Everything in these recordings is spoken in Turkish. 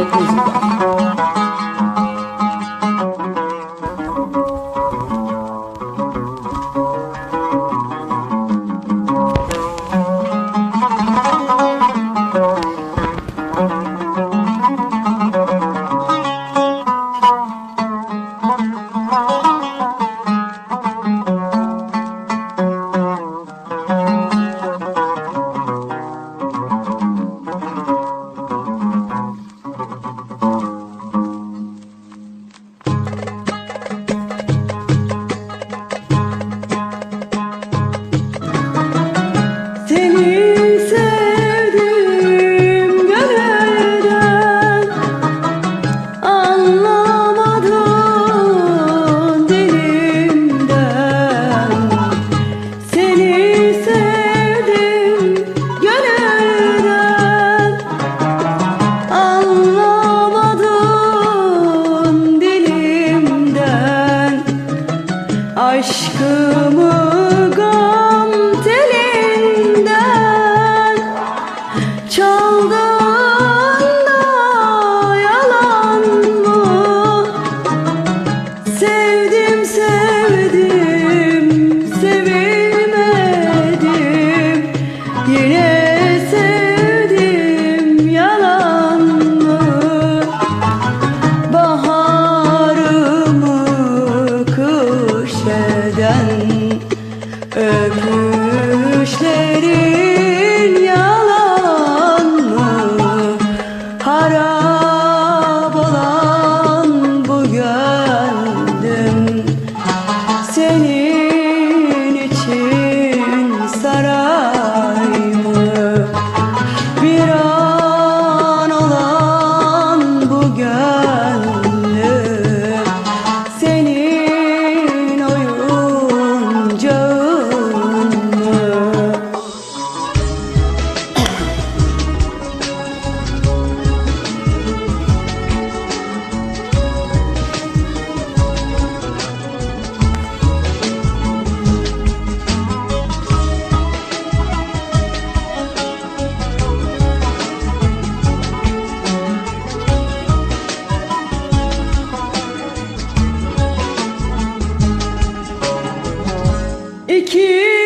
de aşkımı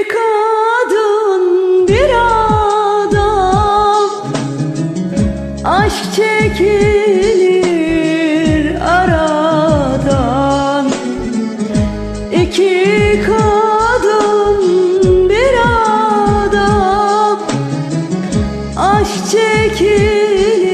kadın bir adam. Aşk çekilir aradan. İki kadın bir adam. Aşk çekilir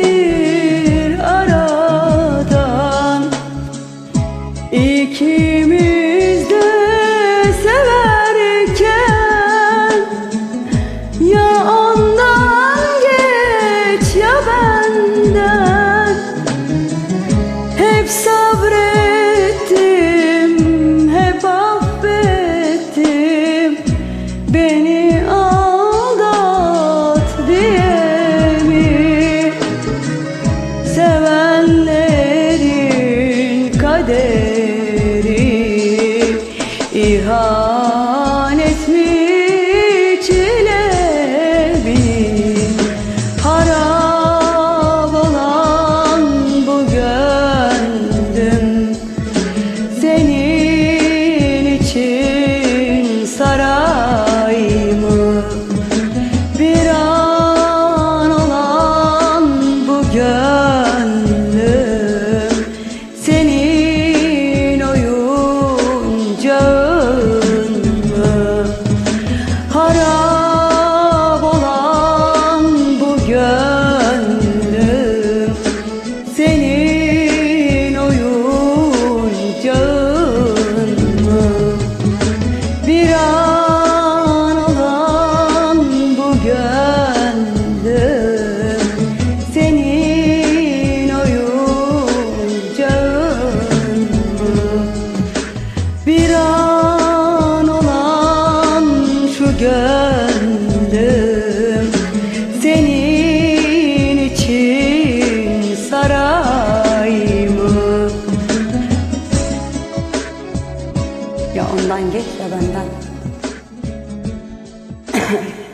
Ya ondan geç ya benden.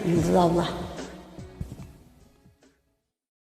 Yıldız abla.